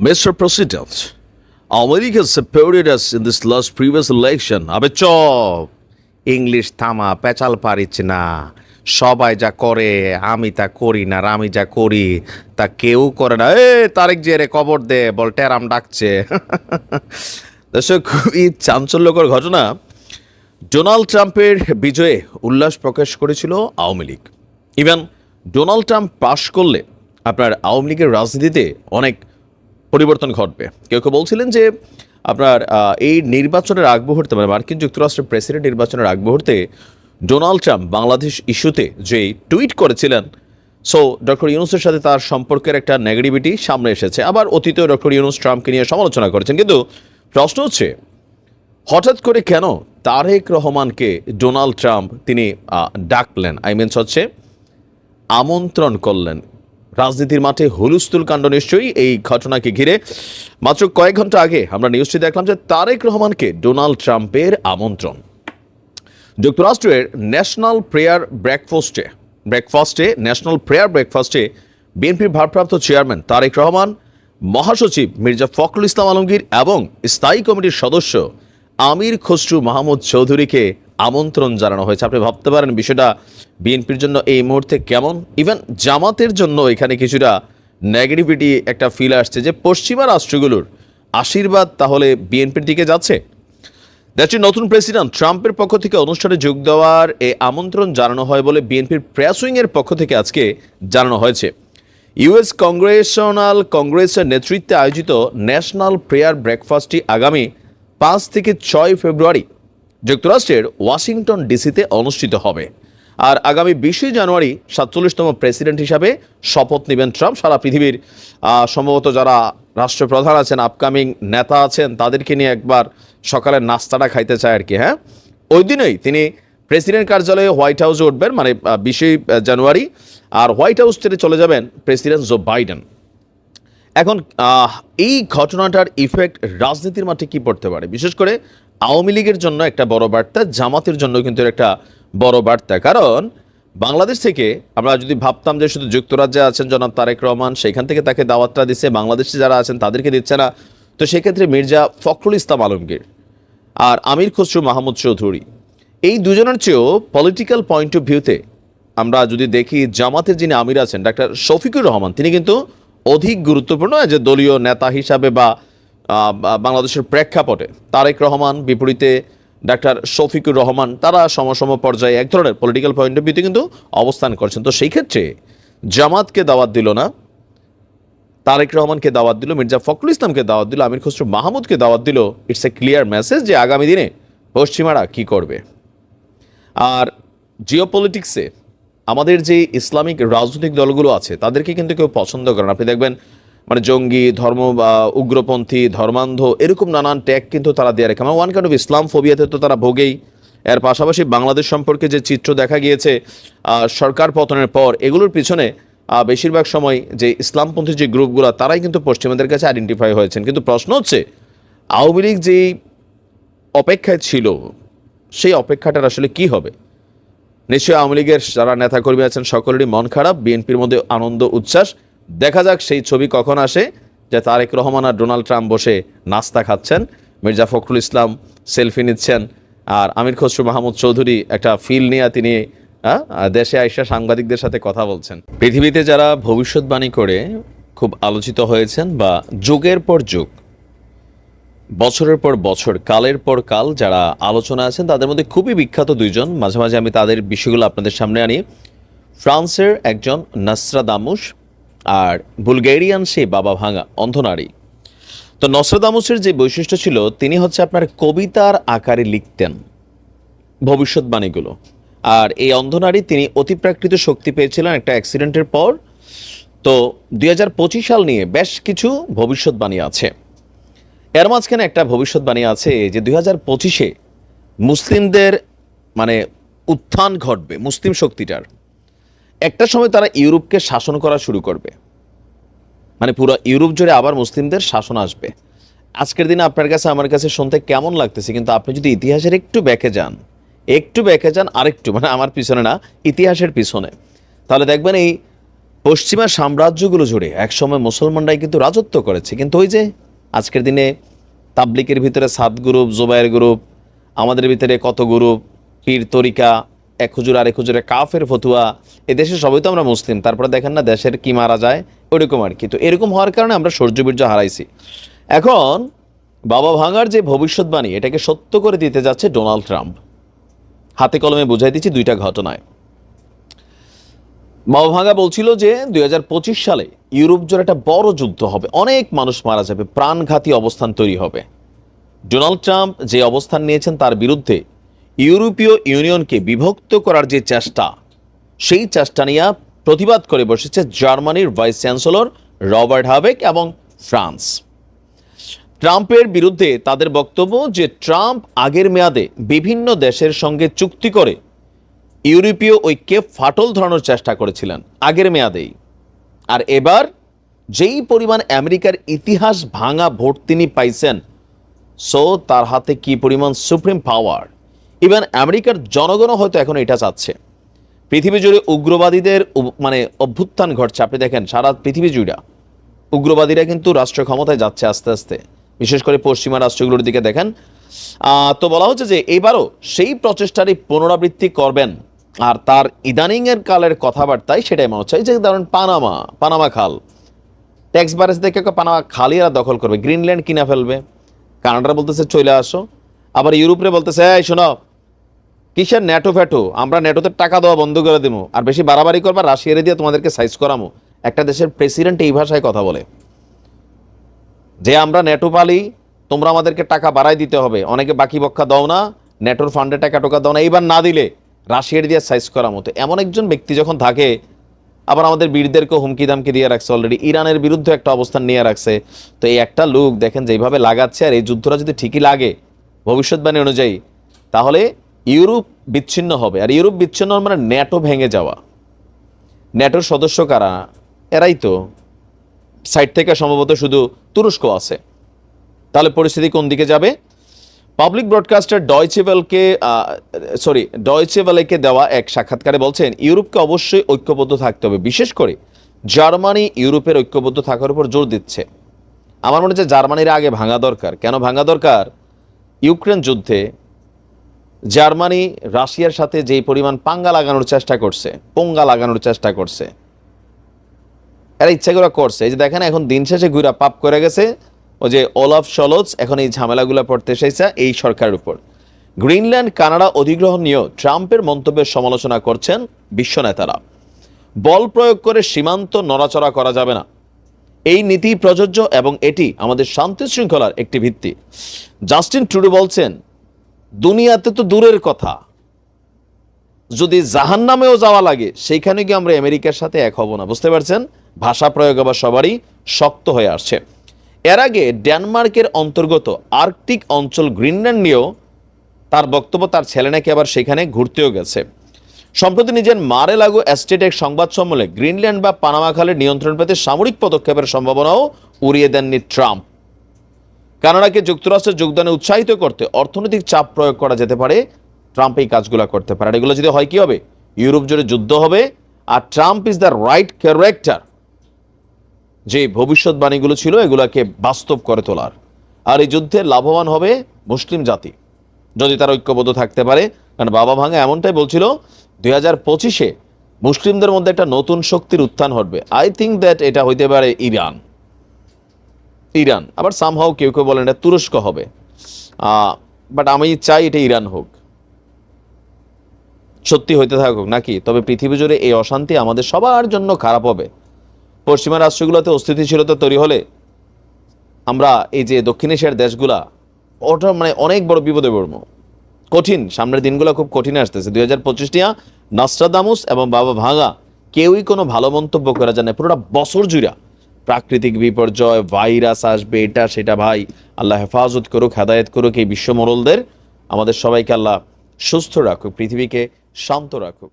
Mr. President, America supported us in this last previous election. আবে চপ English থামা পেঁচাল পারিস না সবাই যা করে আমি তা করি না আর আমি যা করি তা কেউ করে না এ তারেক যে রে কবর দে বল টেরাম ডাকছে দর্শক খুবই চাঞ্চল্যকর ঘটনা ডোনাল্ড ট্রাম্পের বিজয়ে উল্লাস প্রকাশ করেছিল Awami League even Donald Trump পাশ করলে আপনার আওয়ামী লীগের রাজনীতিতে অনেক পরিবর্তন ঘটবে। কেউ কেউ বলছিলেন যে আপনার এই নির্বাচনের আগ মুহূর্তে মানে মার্কিন যুক্তরাষ্ট্রের প্রেসিডেন্ট নির্বাচনের আগ মুহূর্তে ডোনাল্ড ট্রাম্প বাংলাদেশ ইস্যুতে যে টুইট করেছিলেন, সো ডক্টর ইউনুসের সাথে তার সম্পর্কের একটা নেগেটিভিটি সামনে এসেছে। আবার অতীতেও ডক্টর ইউনুস ট্রাম্পকে নিয়ে সমালোচনা করেছেন। কিন্তু প্রশ্ন হচ্ছে, হঠাৎ করে কেন তারেক রহমানকে ডোনাল্ড ট্রাম্প তিনি ডাকলেন? আই মিনস হচ্ছে, আমন্ত্রণ করলেন রাজনীতির মাঠে হুলুস্থুল কাণ্ড নিশ্চয়ই এই ঘটনাকে ঘিরে। মাত্র কয়েক ঘণ্টা আগে আমরা নিউজটি দেখলাম যে তারেক রহমানকে ডোনাল্ড ট্রাম্পের আমন্ত্রণ। যুক্তরাষ্ট্রের ন্যাশনাল প্রেয়ার ব্রেকফাস্টে ব্রেকফাস্টে, ন্যাশনাল প্রেয়ার ব্রেকফাস্টে বিএনপির ভারপ্রাপ্ত চেয়ারম্যান তারেক রহমান, মহাসচিব মির্জা ফখরুল ইসলাম আলমগীর এবং স্থায়ী কমিটির সদস্য আমির খসরু মাহমুদ চৌধুরীকে আমন্ত্রণ জানানো হয়েছে। আপনি ভাবতে পারেন বিষয়টা বিএনপির জন্য এই মুহূর্তে কেমন? ইভেন জামাতের জন্য এখানে কিছুটা নেগেটিভিটি একটা ফিল আসছে যে পশ্চিমা রাষ্ট্রগুলোর আশীর্বাদ তাহলে বিএনপির দিকে যাচ্ছে। দেশটির নতুন প্রেসিডেন্ট ট্রাম্পের পক্ষ থেকে অনুষ্ঠানে যোগ দেওয়ার এ আমন্ত্রণ জানানো হয় বলে বিএনপির প্রেস উইংয়ের পক্ষ থেকে আজকে জানানো হয়েছে। ইউএস কংগ্রেশনাল কংগ্রেসের নেতৃত্বে আয়োজিত ন্যাশনাল প্রেয়ার ব্রেকফাস্টটি আগামী পাঁচ থেকে ছয় ফেব্রুয়ারি যুক্তরাষ্ট্রের ওয়াশিংটন ডিসিতে অনুষ্ঠিত হবে। আর আগামী বিশে জানুয়ারি সাতচল্লিশতম প্রেসিডেন্ট হিসাবে শপথ নেবেন ট্রাম্প। সারা পৃথিবীর সম্ভবত যারা রাষ্ট্রপ্রধান আছেন, আপকামিং নেতা আছেন, তাদেরকে নিয়ে একবার সকালের নাস্তাটা খাইতে চায় আর কি হ্যাঁ? ওই দিনই তিনি প্রেসিডেন্ট কার্যালয়ে হোয়াইট হাউসে উঠবেন মানে বিশে জানুয়ারি। আর হোয়াইট হাউস ছেড়ে চলে যাবেন প্রেসিডেন্ট জো বাইডেন। এখন এই ঘটনাটার ইফেক্ট রাজনীতির মাঠে কি পড়তে পারে? বিশেষ করে আওয়ামী লীগের জন্য একটা বড় বার্তা, জামাতের জন্য কিন্তু একটা বড় বার্তা। কারণ বাংলাদেশ থেকে আমরা যদি ভাবতাম যে শুধু যুক্তরাজ্যে আছেন জনাব তারেক রহমান, সেখান থেকে তাকে দাওয়াতটা দিচ্ছে বাংলাদেশে যারা আছেন তাদেরকে দিচ্ছে না। তো সেক্ষেত্রে মির্জা ফখরুল ইসলাম আলমগীর আর আমির খসরু মাহমুদ চৌধুরী, এই দুজনের চেয়েও পলিটিক্যাল পয়েন্ট অফ ভিউতে আমরা যদি দেখি, জামাতের যিনি আমির আছেন, ডাক্তার শফিকুর রহমান, তিনি কিন্তু অধিক গুরুত্বপূর্ণ যে দলীয় নেতা হিসাবে বা বাংলাদেশের প্রেক্ষাপটে তারেক রহমান বিপরীতে ডাক্তার শফিকুর রহমান, তারা সমসম পর্যায়ে এক ধরনের পলিটিক্যাল পয়েন্ট অফ ভিউতে কিন্তু অবস্থান করছেন। তো সেই ক্ষেত্রে জামাতকে দাওয়াত দিল না, তারেক রহমানকে দাওয়াত দিল, মির্জা ফখরুল ইসলামকে দাওয়াত দিল, আমির খসরু মাহমুদকে দাওয়াত দিল। ইটস এ ক্লিয়ার মেসেজ যে আগামী দিনে পশ্চিমারা কি করবে। আর জিও পলিটিক্সে আমাদের যে ইসলামিক রাজনৈতিক দলগুলো আছে, তাদেরকে কিন্তু কেউ পছন্দ করে না। আপনি দেখবেন মানে জঙ্গি, ধর্ম উগ্রপন্থী, ধর্মান্ধ, এরকম নানান ট্যাগ কিন্তু তারা দিয়ে রাখে। আমার ওয়ান কাইন্ড অফ ইসলাম ফোবিয়াতে তো তারা ভোগেই। এর পাশাপাশি বাংলাদেশ সম্পর্কে যে চিত্র দেখা গিয়েছে সরকার পতনের পর, এগুলোর পিছনে বেশিরভাগ সময় যে ইসলামপন্থী যে গ্রুপগুলো, তারাই কিন্তু পশ্চিমাদের কাছে আইডেন্টিফাই হয়েছেন। কিন্তু প্রশ্ন হচ্ছে, আওয়ামী লীগ যেই অপেক্ষায় ছিল, সেই অপেক্ষাটার আসলে কি হবে? নিশ্চয়ই আওয়ামী লীগের যারা নেতাকর্মী আছেন, সকলেরই মন খারাপ, বিএনপির মধ্যে আনন্দ, উচ্ছ্বাস। দেখা যাক সেই ছবি কখন আসে, যে তারেক রহমান আর ডোনাল্ড ট্রাম্প বসে নাস্তা খাচ্ছেন। মির্জা ফখরুল ইসলাম সেলফি নিচ্ছেন, আর আমির খসরু মাহমুদ চৌধুরী একটা ফিল নিয়ে তিনি দেশে আইসা সাংবাদিকদের সাথে কথা বলছেন। পৃথিবীতে যারা ভবিষ্যৎবাণী করে খুব আলোচিত হয়েছেন বা যুগের পর যুগ, বছরের পর বছর, কালের পর কাল যারা আলোচনা আছেন, তাদের মধ্যে খুবই বিখ্যাত দুইজন। মাঝে মাঝে আমি তাদের বিষয়গুলো আপনাদের সামনে আনি। ফ্রান্সের একজন নাসরাদামুস আর বুলগেরিয়ান সেই বাবা ভাঙা অন্ধনারী তো নসরাদামুসের যে বৈশিষ্ট্য ছিল, তিনি হচ্ছে আপনার কবিতার আকারে লিখতেন ভবিষ্যৎবাণীগুলো। আর এই অন্ধনারী তিনি অতিপ্রাকৃত শক্তি পেয়েছিলেন একটা অ্যাক্সিডেন্টের পর। তো দুই হাজার পঁচিশ সাল নিয়ে বেশ কিছু ভবিষ্যৎবাণী আছে। এর মাঝখানে একটা ভবিষ্যৎবাণী আছে যে দুই হাজার পঁচিশে মুসলিমদের মানে উত্থান ঘটবে, মুসলিম শক্তিটার। একটা সময় তারা ইউরোপকে শাসন করা শুরু করবে। মানে পুরো ইউরোপ জুড়ে আবার মুসলিমদের শাসন আসবে। আজকের দিনে আপনার কাছে, আমার কাছে শুনতে কেমন লাগতেছে? কিন্তু আপনি যদি ইতিহাসের একটু ব্যাকে যান, একটু ব্যাকে যান, আরেকটু মানে আমার পিছনে না, ইতিহাসের পিছনে। তাহলে দেখবেন এই পশ্চিমা সাম্রাজ্যগুলো জুড়ে একসময় মুসলমানরাই কিন্তু রাজত্ব করেছে। কিন্তু ওই যে আজকের দিনে তাবলিকের ভিতরে সাত গ্রুপ জোবায়ের গ্রুপ, আমাদের ভিতরে কত গ্রুপ, পীর তরিকা এক হুজুর, আরেক হুজুরে কাফের ফতুয়া। এ দেশে সবাই তো আমরা মুসলিম, তারপরে দেখেন না দেশের কি মারা যায় ওরকম আর কি। তো এরকম হওয়ার কারণে আমরা সৌর্যবীর্য হারাইছি। এখন বাবা ভাঙার যে ভবিষ্যৎবাণী, এটাকে সত্য করে দিতে যাচ্ছে ডোনাল্ড ট্রাম্প। হাতে কলমে বুঝাই দিচ্ছি দুইটা ঘটনায়। মাওভাঙ্গা বলছিল যে দুই হাজার পঁচিশ সালে ইউরোপ জুড়ে একটা বড় যুদ্ধ হবে, অনেক মানুষ মারা যাবে, প্রাণঘাতী অবস্থান তৈরি হবে। ডোনাল্ড ট্রাম্প যে অবস্থান নিয়েছেন তার বিরুদ্ধে ইউরোপীয় ইউনিয়নকে বিভক্ত করার যে চেষ্টা, সেই চেষ্টা নিয়ে প্রতিবাদ করে বসেছে জার্মানির ভাইস চ্যান্সেলর রবার্ট হাবেক এবং ফ্রান্স। ট্রাম্পের বিরুদ্ধে তাদের বক্তব্য যে ট্রাম্প আগের মেয়াদে বিভিন্ন দেশের সঙ্গে চুক্তি করে ইউরোপীয় ঐক্যে ফাটল ধরানোর চেষ্টা করেছিলেন আগের মেয়াদেই। আর এবার যেই পরিমাণ আমেরিকার ইতিহাস ভাঙা ভোট তিনি পাইছেন, সো তার হাতে কি পরিমাণ সুপ্রিম পাওয়ার? ইভেন আমেরিকার জনগণও হয়তো এখন এটা চাচ্ছে। পৃথিবী জুড়ে উগ্রবাদীদের মানে অভ্যুত্থান ঘটছে। আপনি দেখেন, সারা পৃথিবী জুড়ে উগ্রবাদীরা কিন্তু রাষ্ট্র ক্ষমতায় যাচ্ছে আস্তে আস্তে। বিশেষ করে পশ্চিমা রাষ্ট্রগুলোর দিকে দেখেন। তো বলা হচ্ছে যে এবারও সেই প্রচেষ্টারই পুনরাবৃত্তি করবেন। আর তার ইদানিং এর কালের কথাবার্তায় সেটাই মনে হচ্ছে। যে ধরেন পানামা পানামা খাল। ট্যাক্স ব্যারেজ দেখে পানামা খালি এরা দখল করবে। গ্রিনল্যান্ড কিনা ফেলবে। কানাডা বলতেছে, চলে আসো। আবার ইউরোপে বলতেছে, এই, শোনো কিসের নেটো ফ্যাটো? আমরা নেটোতে টাকা দেওয়া বন্ধ করে দেবো আর বেশি বাড়াবাড়ি করবা রাশিয়ারে দিয়ে তোমাদেরকে সাইজ করামো। একটা দেশের প্রেসিডেন্ট এই ভাষায় কথা বলে। যে আমরা নেটো পালি, তোমরা আমাদেরকে টাকা বাড়াই দিতে হবে। অনেকে বাকি বক্কা দাও না নেটোর ফান্ডে টাকা টোকা দাও না, এইবার না দিলে রাশিয়ার দিয়ে সাইজ করার মতো এমন একজন ব্যক্তি যখন থাকে, আবার আমাদের বীরদেরকে হুমকি দামকি দিয়ে রাখছে অলরেডি ইরানের বিরুদ্ধে একটা অবস্থান নিয়ে রাখছে। তো এই একটা লোক দেখেন যেইভাবে লাগাচ্ছে, আর এই যুদ্ধটা যদি ঠিকই লাগে ভবিষ্যৎবাণী অনুযায়ী, তাহলে ইউরোপ বিচ্ছিন্ন হবে। আর ইউরোপ বিচ্ছিন্ন মানে ন্যাটো ভেঙে যাওয়া। ন্যাটোর সদস্য কারা? এরাই তো। সাইড থেকে সম্ভবত শুধু তুরস্ক আছে। তাহলে পরিস্থিতি কোন দিকে যাবে? পাবলিক ব্রডকাস্টার ডয়চেভেলকে সরি ডয়চেভেলেকে দেওয়া এক সাক্ষাৎকারে বলছেন, ইউরোপকে অবশ্যই ঐক্যবদ্ধ থাকতে হবে। বিশেষ করে জার্মানি ইউরোপের ঐক্যবদ্ধ থাকার উপর জোর দিচ্ছে। আমার মনে হচ্ছে জার্মানির আগে ভাঙা দরকার। কেন ভাঙা দরকার? ইউক্রেন যুদ্ধে জার্মানি রাশিয়ার সাথে যেই পরিমাণ পাঙ্গা লাগানোর চেষ্টা করছে, পোঙ্গা লাগানোর চেষ্টা করছে, এরা ইচ্ছা করে করছে। এই যে দেখেন, এখন দিন শেষে ঘুরা পাপ করে গেছে। ও যে ওলাফ সলজ, এখন এই ঝামেলাগুলো পড়তে এসেছে এই সরকারের উপর। গ্রিনল্যান্ড, কানাডা অধিগ্রহণ নিয়েও ট্রাম্পের মন্তব্যের সমালোচনা করছেন বিশ্ব নেতারা। বল প্রয়োগ করে সীমান্ত নড়াচড়া করা যাবে না। এই নীতি প্রযোজ্য এবং এটি আমাদের শান্তি শৃঙ্খলার একটি ভিত্তি। জাস্টিন ট্রুডো বলছেন দুনিয়াতে তো দূরের কথা। যদি জাহান নামেও যাওয়া লাগে, সেইখানে গিয়ে আমরা আমেরিকার সাথে এক হব না। বুঝতে পারছেন? ভাষা প্রয়োগ আবার সবারই শক্ত হয়ে আসছে। এর আগে ডেনমার্কের অন্তর্গত আর্কটিক অঞ্চল গ্রিনল্যান্ড নিয়েও তার বক্তব্য তার ছেলে নাকি আবার সেখানে ঘুরতেও গেছে। সম্প্রতি নিজের মারে লাগু এস্টেট এক সংবাদ সম্মেলনে গ্রিনল্যান্ড বা পানামা খালের নিয়ন্ত্রণ পেতে সামরিক পদক্ষেপের সম্ভাবনাও উড়িয়ে দেননি ট্রাম্প। কানাডাকে যুক্তরাষ্ট্রের যোগদানে উৎসাহিত করতে অর্থনৈতিক চাপ প্রয়োগ করা যেতে পারে, ট্রাম্প এই কাজগুলো করতে পারে আর এগুলো যদি হয়, কি হবে? ইউরোপ জুড়ে যুদ্ধ হবে, আর Trump is the right character যে ভবিষ্যৎবাণীগুলো ছিল, এগুলাকে বাস্তব করে তোলার। আর এই যুদ্ধে লাভবান হবে মুসলিম জাতি, যদি তারা ঐক্যবদ্ধ থাকতে পারে। কারণ বাবা ভাঙা এমনটাই বলছিল, দুই হাজার পঁচিশে মুসলিমদের মধ্যে একটা নতুন শক্তির উত্থান ঘটবে। আই থিঙ্ক দ্যাট এটা হইতে পারে ইরান। ইরান। আবার সামহাও কেউ কেউ বলেন এটা তুরস্ক হবে। বাট আমি চাই এটা ইরান হোক। সত্যি হইতে থাকুক নাকি? তবে পৃথিবী জুড়ে এই অশান্তি আমাদের সবার জন্য খারাপ হবে। পশ্চিমা রাষ্ট্রগুলোতে অস্থিতিশীলতা তৈরি হলে আমরা এই যে দক্ষিণ এশিয়ার দেশগুলা ওটা মানে অনেক বড় বিপদে পড়ব। কঠিন, সামনের দিনগুলো খুব কঠিন আসতেছে। দুই হাজার পঁচিশটিয়া নাস্ট্রাদামুস এবং বাবা ভাঙা কেউই কোনো ভালো মন্তব্য করা যায় না। পুরোটা বছর জুড়া। প্রাকৃতিক বিপর্যয়, ভাইরাস আসবে, এটা, সেটা ভাই। আল্লাহ হেফাজত করুক, হেদায়ত করুক এই বিশ্ব মোড়লদের আমাদের সবাইকে আল্লাহ সুস্থ রাখুক, পৃথিবীকে শান্ত রাখুক।